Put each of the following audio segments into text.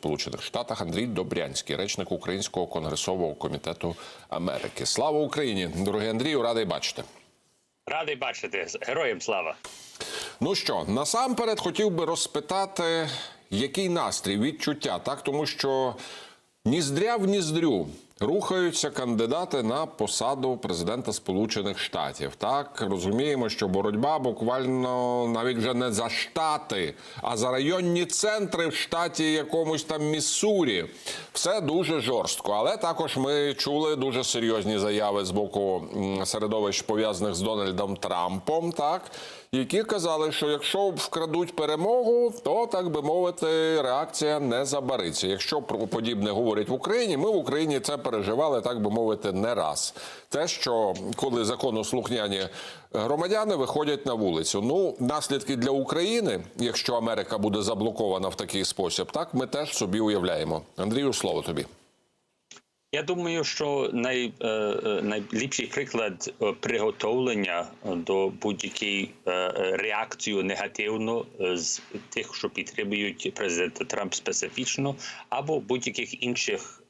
Сполучених Штатах Андрій Добрянський, речник Українського конгресового комітету Америки. Слава Україні, дорогий Андрію, радий бачити. Радий бачити героям слава. Ну що, насамперед хотів би розпитати, який настрій, відчуття, так тому що ніздря в ніздрю рухаються кандидати на посаду президента Сполучених Штатів. Так розуміємо, що боротьба буквально навіть вже не за штати, а за районні центри в штаті якомусь там Міссурі. Все дуже жорстко. Але також ми чули дуже серйозні заяви з боку середовищ пов'язаних з Дональдом Трампом. Так які казали, що якщо вкрадуть перемогу, то так би мовити, реакція не забариться. Якщо про подібне говорять в Україні, ми в Україні це переживали, так би мовити, не раз. Те, що коли законослухняні громадяни виходять на вулицю. Ну, наслідки для України, якщо Америка буде заблокована в такий спосіб, так ми теж собі уявляємо. Андрію, слово тобі. Я думаю, що най, е, е, найліпший приклад е, приготовлення до будь-якої е, негативно з тих, що підтримують президента Трамп специфічно, або будь-яких інших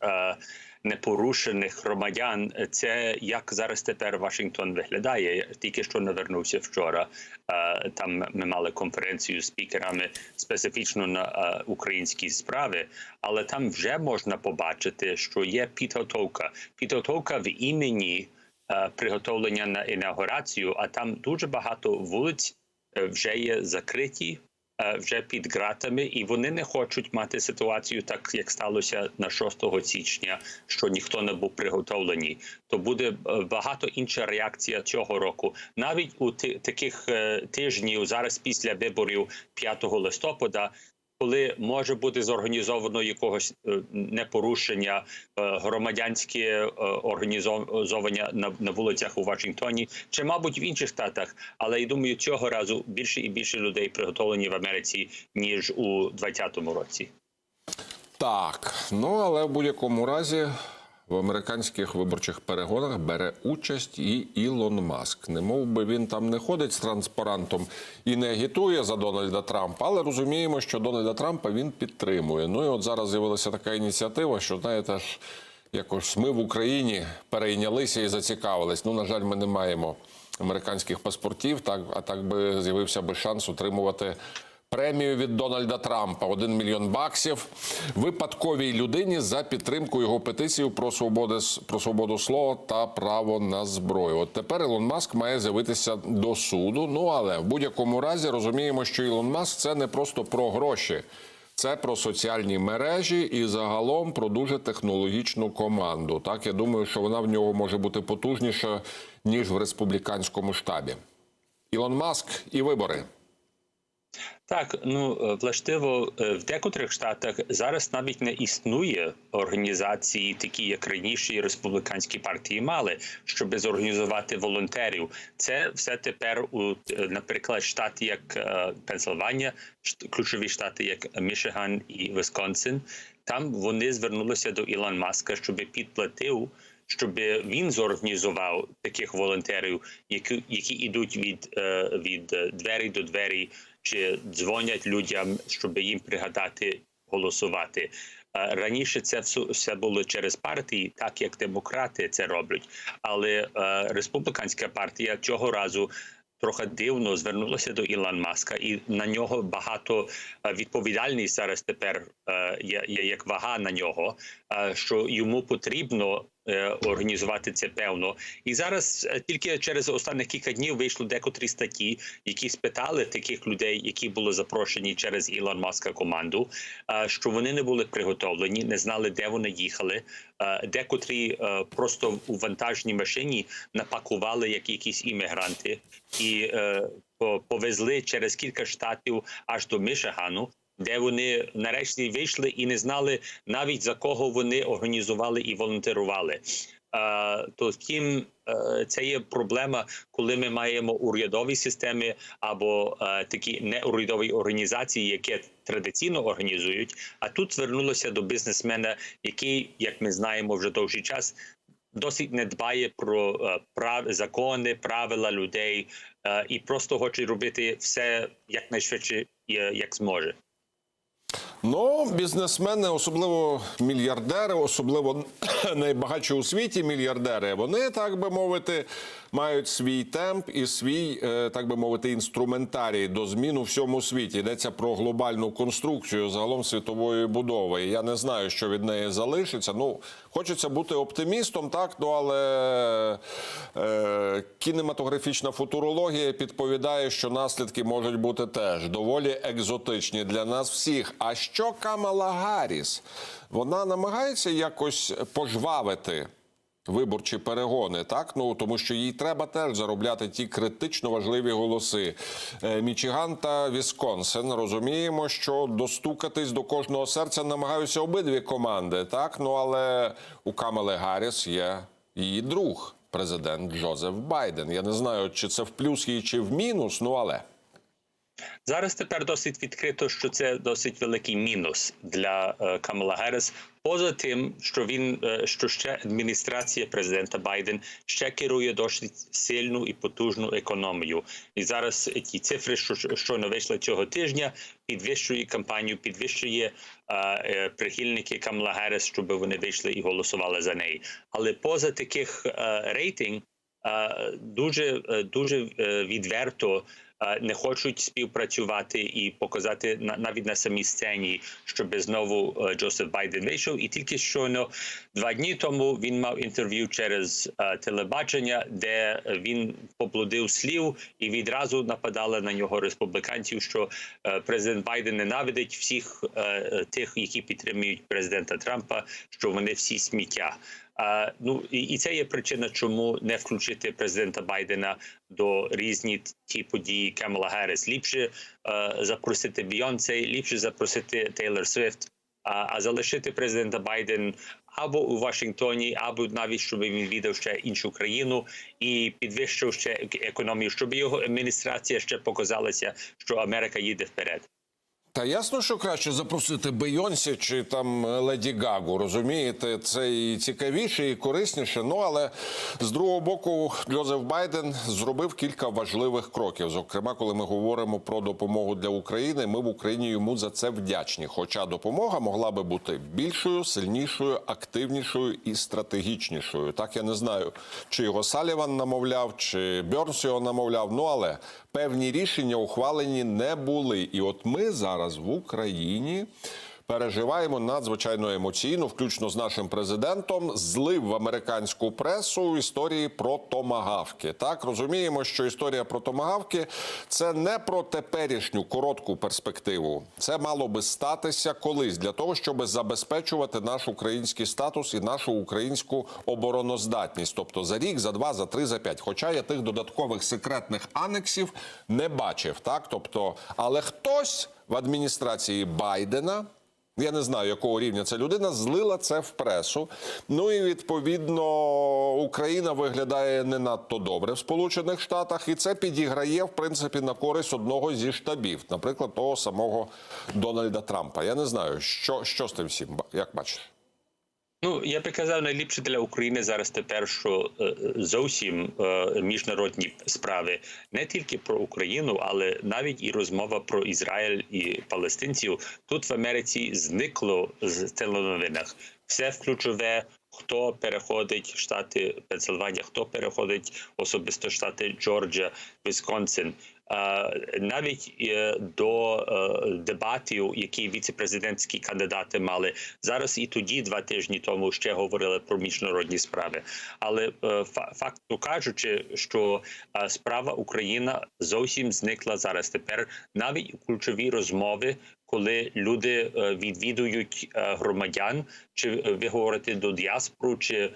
непорушених громадян. Це як зараз тепер Вашингтон виглядає. Тільки що навернувся вчора. Е, Там ми мали конференцію з спікерами специфічно на е, українські справи, але там вже можна побачити, що є підготовка. Підготовка в імені е, приготовлення на інаугурацію, а там дуже багато вулиць вже є закриті. Е, Вже під ґратами, і вони не хочуть мати ситуацію, так як сталося на 6 січня, що ніхто не був приготовлений. То буде е, багато інша реакція цього року. Навіть у таких е, тижнів зараз після виборів 5 листопада. Коли може бути зорганізовано якогось е, непорушення е, громадянське організовування на вулицях у Вашингтоні, чи мабуть в інших штатах, але я думаю, цього разу більше і більше людей приготовлені в Америці ніж у 2020 році. Так, ну але в будь-якому разі в американських виборчих перегонах бере участь і Ілон Маск. Не мов би він там не ходить з транспарантом і не агітує за Дональда Трампа, але розуміємо, що Дональда Трампа він підтримує. Ну і от зараз з'явилася така ініціатива, що знаєте. Якось ми в Україні перейнялися і зацікавились. Ну, на жаль, ми не маємо американських паспортів. Так, а так би з'явився би шанс отримувати премію від Дональда Трампа 1 мільйон баксів випадковій людині за підтримку його петиції про свободу, про свободу слова та право на зброю. От тепер Ілон Маск має з'явитися до суду. Ну але в будь-якому разі розуміємо, що Ілон Маск це не просто про гроші. Це про соціальні мережі і загалом про дуже технологічну команду. Так я думаю, що вона в нього може бути потужніша ніж в республіканському штабі. Ілон Маск і вибори. Так, ну е, властиво е, в декотрих штатах зараз навіть не існує організації, такі як раніше республіканські партії мали, щоб зорганізувати волонтерів. Це все тепер у е, наприклад штати, як Пенсильванія, ключові штати, як Мішиган і Висконсин. Там вони звернулися до Ілон Маска, щоб підплатив. Щоб він зорганізував таких волонтерів, які які йдуть від, від двері до двері, чи дзвонять людям, щоб їм пригадати голосувати. Е, Раніше це все- було через партії, так як демократи це роблять. Але е, республіканська партія цього разу трохи дивно звернулася до Ілон Маска, і на нього багато е, відповідальність зараз тепер є, як вага на нього, що йому потрібно організувати це певно. І зараз е, тільки через останні кілька днів вийшло декотрі статті, які спитали таких людей, які були запрошені через Ілон Маска команду, е, що вони не були приготовлені, не знали, де вони їхали. Е, Декотрі е, просто у вантажній машині напакували як якісь іммігранти і е, по- повезли через кілька штатів аж до Мішигану. Де вони нарешті вийшли і не знали навіть за кого вони організували і волонтерували. Е, то втім, е, це є проблема, коли ми маємо урядові системи або е, такі неурядові організації, які традиційно організують. А тут звернулося до бізнесмена, який, як ми знаємо, вже довший час. Досить не дбає про прав закони, правила людей і просто хоче робити все якнайшвидше, як зможе. Ну, бізнесмени, особливо мільярдери, особливо найбагатші у світі мільярдери, вони, так би мовити, мають свій темп і свій, е, так би мовити, інструментарій до змін у всьому світі. Йдеться про глобальну конструкцію загалом світової будови. Я не знаю, що від неї залишиться. Ну, хочеться бути оптимістом, так, ну але е, кінематографічна футурологія підповідає, що наслідки можуть бути теж доволі екзотичні для нас всіх. А що Камала Гарріс? Вона намагається якось пожвавити. Виборчі перегони, так ну тому що їй треба теж заробляти ті критично важливі голоси. Е, Мічиган та Вісконсин розуміємо, що достукатись до кожного серця намагаються обидві команди. Так ну але у Камели Гарріс є її друг, президент Джозеф Байден. Я не знаю, чи це в плюс їй, чи в мінус. Ну але Зараз тепер досить відкрито, що це досить великий мінус для е, Камала Герес. Поза тим, що він е, що ще адміністрація президента Байден ще керує досить сильну і потужну економію. І зараз ті цифри, що щойно вийшли цього тижня, підвищує кампанію, підвищує е, е, прихильники Камала Герес, щоб вони вийшли і голосували за неї. Але поза таких е, рейтинг е, дуже дуже відверто не хочуть співпрацювати і показати на- навіть на самій сцені, щоб знову е, Джозеф Байден вийшов. І тільки щойно два дні тому він мав інтерв'ю через е, телебачення, де він поблудив слів і відразу нападали на нього республіканців, що е, президент Байден ненавидить всіх е, е, тих, які підтримують президента Трампа, що вони всі сміття. Ну і, і це є причина, чому не включити президента Байдена до різні ті події Камала Герріс. Ліпше е, запросити Бійонсе, ліпше запросити Тейлор Свифт, а, а залишити президента Байден або у Вашингтоні, або навіть щоб він віддав ще іншу країну і підвищив ще ек- економію, щоб його адміністрація ще показалася, що Америка їде вперед. Та ясно, що краще запросити Бейонсі чи там Леді Гагу. Розумієте, це і цікавіше, і корисніше. Ну але з другого боку, Джозеф Байден зробив кілька важливих кроків. Зокрема, коли ми говоримо про допомогу для України, ми в Україні йому за це вдячні. Хоча допомога могла би бути більшою, сильнішою, активнішою і стратегічнішою. Так я не знаю, чи його Саліван намовляв, чи Бьорнс його намовляв. Ну але певні рішення ухвалені не були. І от ми зараз в Україні. Переживаємо надзвичайно емоційно, включно з нашим президентом, злив в американську пресу історії про томагавки. Так розуміємо, що історія про томагавки це не про теперішню коротку перспективу. Це мало би статися колись для того, щоб забезпечувати наш український статус і нашу українську обороноздатність. Тобто за рік, за два, за три, за п'ять. Хоча я тих додаткових секретних анексів не бачив. Так, тобто, але хтось в адміністрації Байдена. Я не знаю, якого рівня ця людина злила це в пресу. Ну і відповідно Україна виглядає не надто добре в Сполучених Штатах, і це підіграє в принципі на користь одного зі штабів, наприклад, того самого Дональда Трампа. Я не знаю, що, що з тим всім як бачиш. Ну я би казав, найліпше для України зараз тепер, що е, зовсім е, міжнародні справи не тільки про Україну, але навіть і розмова про Ізраїль і палестинців тут в Америці зникло з теленовинах. Все ключове. Хто переходить штати Пенсильванія, хто переходить особисто штати Джорджія, Вісконсин, навіть е, до е, дебатів, які віцепрезидентські кандидати мали зараз, і тоді, два тижні тому, ще говорили про міжнародні справи. Але е, факту кажучи, що справа Україна зовсім зникла зараз. Тепер навіть ключові розмови. Коли люди відвідують громадян, чи ви говорите до діаспору, чи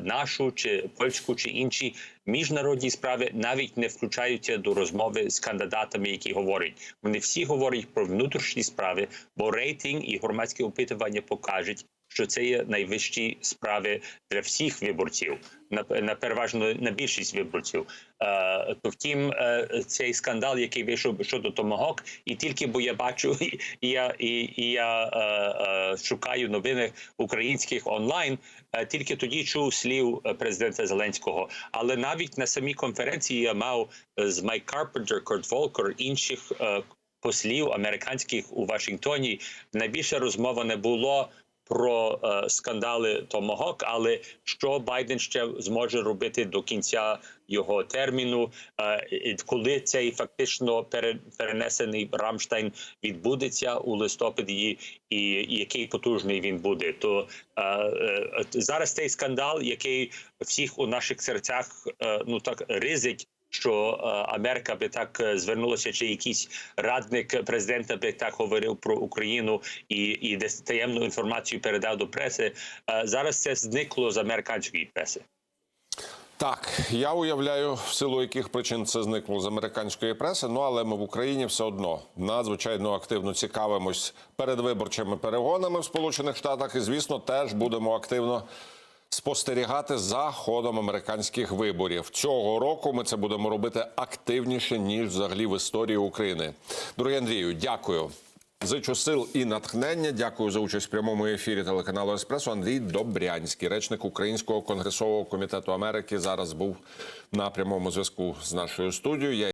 нашу, чи польську, чи інші міжнародні справи навіть не включаються до розмови з кандидатами, які говорять. Вони всі говорять про внутрішні справи, бо рейтинг і громадське опитування покажуть, що це є найвищі справи для всіх виборців, на, на переважно на більшість виборців. Е, то втім, е, цей скандал, який вийшов щодо Томагок, і тільки бо я бачу, і, я і, і я е, е, шукаю новини українських онлайн, е, тільки тоді чув слів е, президента Зеленського. Але навіть на самій конференції я мав е, з Майк Карпентер, Курт Волкер, інших е, послів американських у Вашингтоні найбільше розмова не було. Про е, скандали Томагок, але що Байден ще зможе робити до кінця його терміну, е, коли цей фактично пере, перенесений Рамштайн відбудеться у листопаді, і, і який потужний він буде, то е, е, зараз цей скандал, який всіх у наших серцях е, ну так ризить. Що е, Америка би так е, звернулася, чи якийсь радник президента би так говорив про Україну і, і десь таємну інформацію передав до преси. Е, зараз це зникло з американської преси. Так, я уявляю, в силу яких причин це зникло з американської преси. Ну але ми в Україні все одно надзвичайно активно цікавимось передвиборчими перегонами в Сполучених Штатах, і звісно, теж будемо активно спостерігати за ходом американських виборів. Цього року ми це будемо робити активніше ніж взагалі в історії України. Дорогі Андрію, дякую. Зичу сил і натхнення. Дякую за участь в прямому ефірі телеканалу Еспресо. Андрій Добрянський, речник Українського конгресового комітету Америки, зараз був на прямому зв'язку з нашою студією.